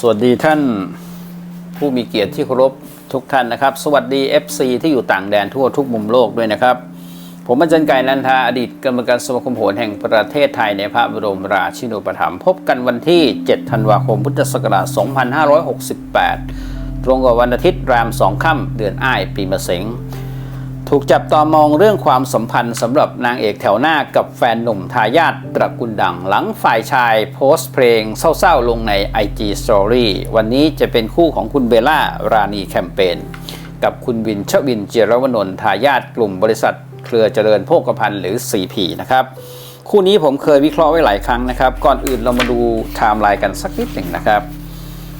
สวัสดีท่านผู้มีเกียรติที่เคารพทุกท่านนะครับ สวัสดี FC ที่อยู่ต่างแดนทั่วทุกมุมโลกด้วยนะครับ ผมอาจารย์ไก่นันทาอดีตกรรมการสมาคมโหรแห่งประเทศไทยในพระบรมราชินูปถัมภ์พบกันวันที่ 7 ธันวาคมพุทธศักราช 2568 ตรงกับวันอาทิตย์รามสองค่ำเดือนอ้ายปีมะเสง ถูกจับตามองเรื่องความสัมพันธ์สำหรับนางเอกแถวหน้ากับแฟนหนุ่มทายาทตระกูลดังหลังฝ่ายชายโพสต์เพลงเศร้าๆลงใน IG Story วันนี้จะเป็นคู่ของคุณเบลล่ารานีแคมเปญกับคุณวินชวินเจรวนนทายาทกลุ่มบริษัท เครือเจริญโภคภัณฑ์หรือ CP นะครับ คู่นี้ผมเคยวิเคราะห์ไว้หลายครั้งนะครับ ก่อนอื่นเรามาดูไทม์ไลน์กันสักนิดหนึ่งนะครับ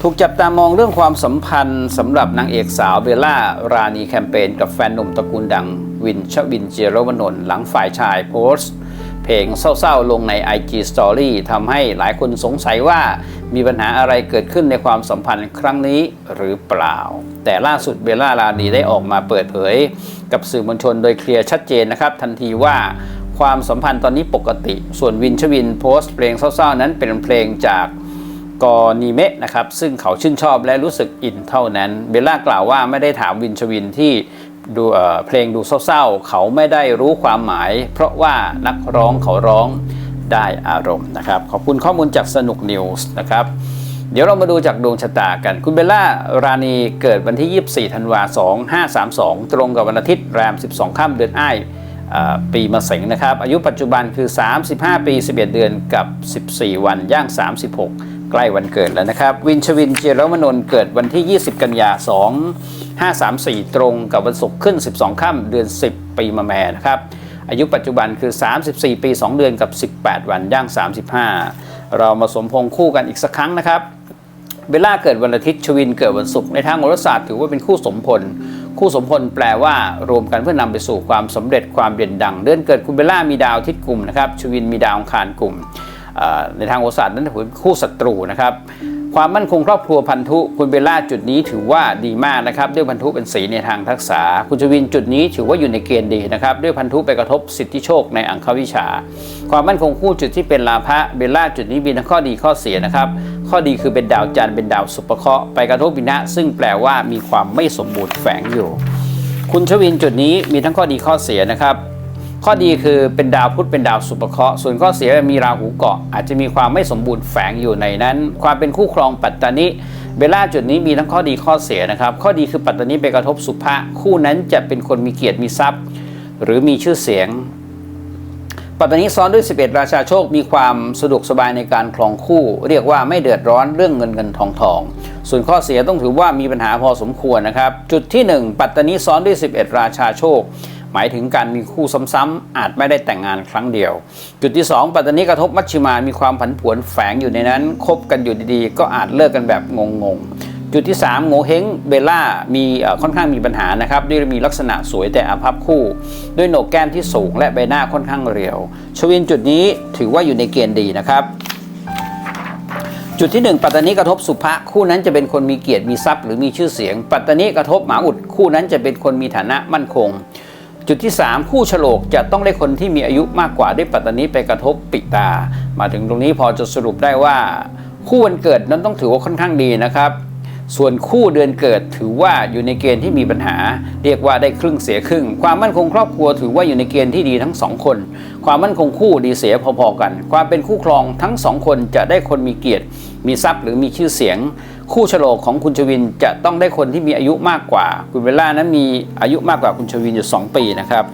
ถูกจับตามองเรื่องความสัมพันธ์สำหรับนางเอกสาวเบลล่า รานีแคมเปญกับแฟนหนุ่มตระกูลดังวินชวินเจรวนนท์หลังฝ่ายชายโพสต์เพลงเศร้าๆ ลงใน IG Story ทำให้หลายคนสงสัยว่ามีปัญหาอะไรเกิดขึ้นในความสัมพันธ์ครั้งนี้หรือเปล่า แต่ล่าสุดเบลล่ารานีได้ออกมาเปิดเผย กับสื่อมวลชนโดยเคลียร์ชัดเจนนะครับ ทันทีว่าความสัมพันธ์ตอนนี้ปกติ ส่วนวินชวินโพสต์เพลงเศร้าๆ นั้นเป็นเพลงจาก กอนิเมะนะครับซึ่งเขาชื่นชอบและรู้สึกอินเท่านั้น เบลล่ากล่าวว่าไม่ได้ถามวินชวินที่ดูเอ่อเพลงดูเศร้าๆ เขาไม่ได้รู้ความหมาย เพราะว่านักร้องเขาร้องได้อารมณ์นะครับ ขอบคุณข้อมูลจากสนุกนิวส์นะครับ เดี๋ยวเรามาดูจากดวงชะตากัน คุณเบลล่ารานีเกิดวันที่ 24 ธันวาคม2532 ตรงกับวันอาทิตย์แรม 12 ค่ำเดือนอ้ายปีมะเสงนะครับ อายุปัจจุบันคือ 35 ปี 11 เดือนกับ 14 วันย่าง 36 ใกล้วันเกิดแล้วนะครับ วินชวินเจรวนนเกิดวันที่ 20 กันยา 2534 ตรงกับวันศุกร์ขึ้น 12 ค่ำเดือน 10 ปีมะแม่นะครับ อายุปัจจุบันคือ 34 ปี 2 เดือนกับ 18 วันย่าง 35 เรามาสมพงษ์คู่กันอีกสักครั้งนะครับเบลล่าเกิดวันอาทิตย์ชวินเกิดวันศุกร์ในทางโหราศาสตร์ถือว่าเป็นคู่สมพล คู่สมพลแปลว่ารวมกันเพื่อนำไปสู่ความสำเร็จความเด่นดัง เดือนเกิดคุณเบลล่ามีดาวอาทิตย์กลุ่มนะครับชวินมีดาวอังคารกลุ่ม ในทางโหสตร์นั้นถือคู่ศัตรูนะครับความมั่นคงครอบครัวพันธุคุณเบลล่าจุดนี้ถือว่าดีมากนะครับด้วยพันธุเป็นสีในทางทักษะคุณชวินจุดนี้ถือว่าอยู่ในเกณฑ์ดีนะครับด้วยพันธุไปกระทบสิทธิโชคในอังควิชา ความมั่นคงคู่จุดที่เป็นลาภะเบลล่าจุดนี้มีทั้งข้อดีข้อเสียนะครับข้อดีคือเป็นดาวจันทร์เป็นดาวสุปเคราะห์ไปกระทบวินะซึ่งแปลว่ามีความไม่สมบูรณ์แฝงอยู่ คุณชวินจุดนี้มีทั้งข้อดีข้อเสียนะครับ ข้อดีคือเป็นดาวพุธเป็นดาวสุปเคราะห์ส่วนข้อเสียมีราหูเกาะ อาจจะมีความไม่สมบูรณ์แฝงอยู่ในนั้น ความเป็นคู่ครองปัตตานิเบลล่าจุดนี้มีทั้งข้อดีข้อเสียนะครับ ข้อดีคือปัตตานิไปกระทบสุภะคู่นั้นจะเป็นคนมีเกียรติมีทรัพย์ หรือมีชื่อเสียง ปัตตานีซ้อนด้วย 11 ราชาโชคมีความสะดวกสบายในการครองคู่ เรียกว่าไม่เดือดร้อนเรื่องเงินเงินทองทอง ส่วนข้อเสียต้องถือว่ามีปัญหาพอสมควรนะครับ จุดที่ 1 ปัตตานีซ้อนด้วย 11 ราชาโชค หมายถึงการมีคู่ซ้ำๆอาจไม่ได้แต่งงานครั้งเดียว จุดที่ 2 ปัตตานีกระทบมัชชิมามีความผันผวนแฝงอยู่ในนั้น คบกันอยู่ดีๆ ก็อาจเลิกกันแบบงงๆจุดที่ 3 โงเฮงเบลล่ามีค่อนข้างมีปัญหานะครับด้วยมีลักษณะสวยแต่อาภัพคู่ ด้วยโหนกแก้มที่สูงและใบหน้าค่อนข้างเรียว ชวินจุดนี้ถือว่าอยู่ในเกณฑ์ดีนะครับ จุดที่ 1 ปัตตานีกระทบสุภะคู่นั้นจะเป็นคนมีเกียรติมีทรัพย์หรือมีชื่อเสียง ปัตตานีกระทบหมาอุดคู่นั้นจะเป็นคนมีฐานะมั่นคง จุดที่ 3 คู่ฉลกจะต้องได้คนที่มีอายุมากกว่าด้วยปัตตานีไปกระทบปิตา มาถึงตรงนี้พอจะสรุปได้ว่า คู่วันเกิดนั้นต้องถือว่าค่อนข้างดีนะครับ ส่วนคู่เดือนเกิดถือว่าอยู่ในเกณฑ์ที่มีปัญหา เรียกว่าได้ครึ่งเสียครึ่ง ความมั่นคงครอบครัวถือว่าอยู่ในเกณฑ์ที่ดีทั้งสองคน ความมั่นคงคู่ดีเสียพอๆกัน ความเป็นคู่ครองทั้งสองคนจะได้คนมีเกียรติ มีทรัพย์หรือมีชื่อเสียง คู่ฉลกของคุณชวินจะต้องได้คนที่มีอายุมากกว่า คุณเบลล่านั้นมีอายุมากกว่าคุณชวินอยู่ 2 ปีนะครับ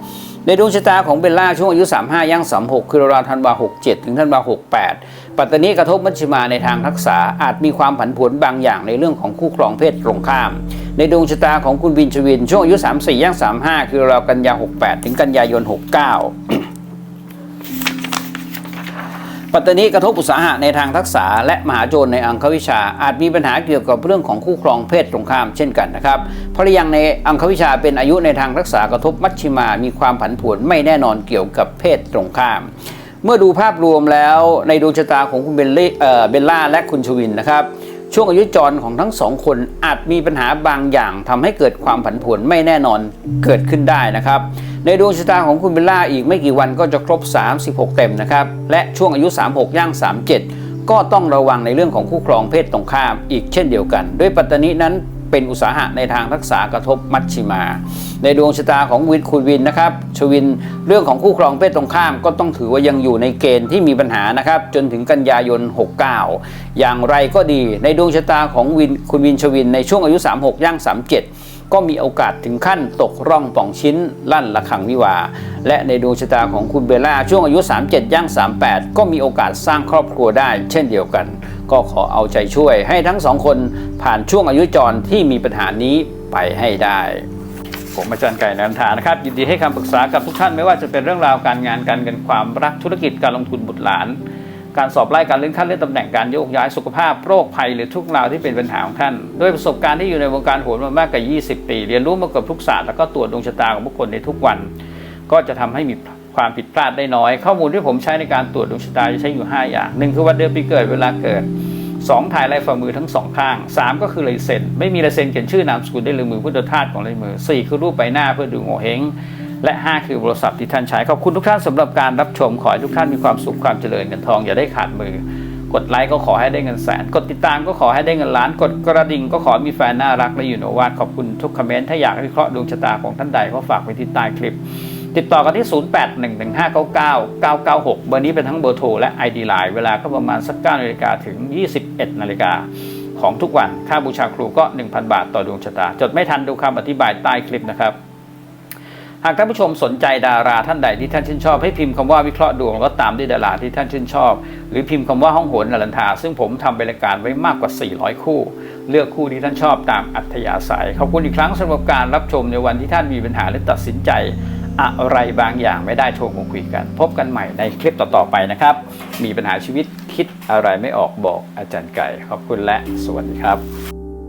ในดวงชะตาของเบลล่าช่วงอายุ 35ย่าง36 คือราวธันวา67 ถึงธันวา68 ปัตตานีกระทบมัชฌิมาในทางทักษะอาจมีความผันผวนบางอย่างในเรื่องของคู่ครองเพศตรงข้าม ในดวงชะตาของคุณวินชวิน ช่วงอายุ 34ย่าง35 คือราวกันยา68 ถึงกันยายน 69 ปัตตานีกระทบอุตสาหะในทางทักษะและมหาโจรในอังควิชา อาจมีปัญหาเกี่ยวกับเรื่องของคู่ครองเพศตรงข้ามเช่นกันนะครับเพราะยังในอังควิชาเป็นอายุในทางทักษะกระทบมัชชิมา มีความผันผวนไม่แน่นอนเกี่ยวกับเพศตรงข้าม เมื่อดูภาพรวมแล้วในดวงชะตาของคุณเบลลี่เออเบลล่าและคุณชวินนะครับช่วงอายุจรของทั้งสองคนอาจมีปัญหาบางอย่างทำให้เกิดความผันผวนไม่แน่นอนเกิดขึ้นได้นะครับ ในดวงชะตาของคุณเบลล่าอีกไม่กี่วันก็จะครบ 36 เต็มนะครับ และช่วงอายุ 36 ย่าง 37 ก็ต้องระวังในเรื่องของคู่ครองเพศตรงข้ามอีกเช่นเดียวกัน ด้วยปัตตานีนั้นเป็นอุตสาหะในทางทักษากระทบมัชชิมา ในดวงชะตาของวินคุณวินนะครับชวินเรื่องของคู่ครองเพศตรงข้ามก็ต้องถือว่ายังอยู่ในเกณฑ์ที่มีปัญหานะครับ จนถึงกันยายน 69 อย่างไรก็ดี ในดวงชะตาของวินคุณวินชวินในช่วงอายุ 36 ย่าง 37 ก็มีโอกาสถึงขั้นตกร่องป่องชิ้นลั่นระฆังวิวา และในดวงชะตาของคุณเบลล่าช่วงอายุ 37 ย่าง 38 ก็มีโอกาสสร้างครอบครัวได้ เช่นเดียวกัน ก็ขอเอาใจช่วยให้ทั้งสองคนผ่านช่วงอายุจรที่มีปัญหานี้ไปให้ได้ผมอาจารย์ไก่นันทานะครับ ยินดีให้คำปรึกษากับทุกท่านไม่ว่าจะเป็นเรื่องราวการงานการเงินความรักธุรกิจการลงทุนบุตรหลาน การสอบไล่การเลื่อนขั้นเลื่อนตำแหน่งการโยกย้ายสุขภาพโรคภัยหรือทุกราวที่เป็นปัญหาของท่านด้วยประสบการณ์ที่อยู่ในวงการโหนมามากกว่า 20 ปี เรียนรู้มาเกับทุกศาสตร์แล้วก็ตรวจดวงชะตาของบุคคลในทุกวัน ก็จะทำให้มีความผิดพลาดได้น้อย ข้อมูลที่ผมใช้ในการตรวจดวงชะตาจะใช้อยู่ 5 อย่างหนึ่งคือวันเดือนปีเกิดเวลาเกิด 2 ถ่ายลายฝ่ามือทั้งสองข้าง 3 ก็คือลายเซ็นไม่มีลายเซ็นเขียนชื่อนามสกุลได้เลยมือพุทธทาสของลายมือ 4 คือรูปใบหน้าเพื่อดูโง่เฮง และ 5 คือโทรศัพท์ที่ท่านใช้ ขอบคุณทุกท่านสำหรับการรับชม ขอให้ทุกท่านมีความสุขความเจริญเงินทองอย่าได้ขาดมือ กดไลค์ก็ขอให้ได้เงินแสน กดติดตามก็ขอให้ได้เงินล้าน กดกระดิ่งก็ขอมีแฟนน่ารักและอยู่โนวาดขอบคุณทุกคอมเมนต์ ถ้าอยากวิเคราะห์ดวงชะตาของท่านใดก็ฝากไว้ที่ใต้คลิป ติดต่อกันที่ 0811599996 เบอร์นี้เป็นทั้งเบอร์โทรและ ID Line เวลาก็ประมาณสัก9นาฬิกาถึง 21นาฬิกาของทุกวัน ค่าบูชาครูก็ 1,000 บาทต่อดวงชะตา จดไม่ทันดูคำอธิบายใต้คลิปนะครับ หากท่านผู้ชมสนใจดาราท่านใดที่ท่านชื่นชอบให้พิมพ์คำว่าวิเคราะห์ดวงแล้วตามด้วยดาราที่ท่านชื่นชอบ หรือพิมพ์คำว่าห้องโหนนรันทา ซึ่งผมทำเป็นรายการไว้มากกว่า 400 คู่ เลือกคู่ที่ท่านชอบตามอัธยาศัยขอบคุณอีกครั้งสำหรับการรับชมในวันที่ท่านมีปัญหาและตัดสินใจ อะไรบางอย่างไม่ได้โทรมาคุยกัน พบกันใหม่ในคลิปต่อๆไปนะครับ มีปัญหาชีวิตคิดอะไรไม่ออกบอกอาจารย์ไก่ขอบคุณและสวัสดีครับ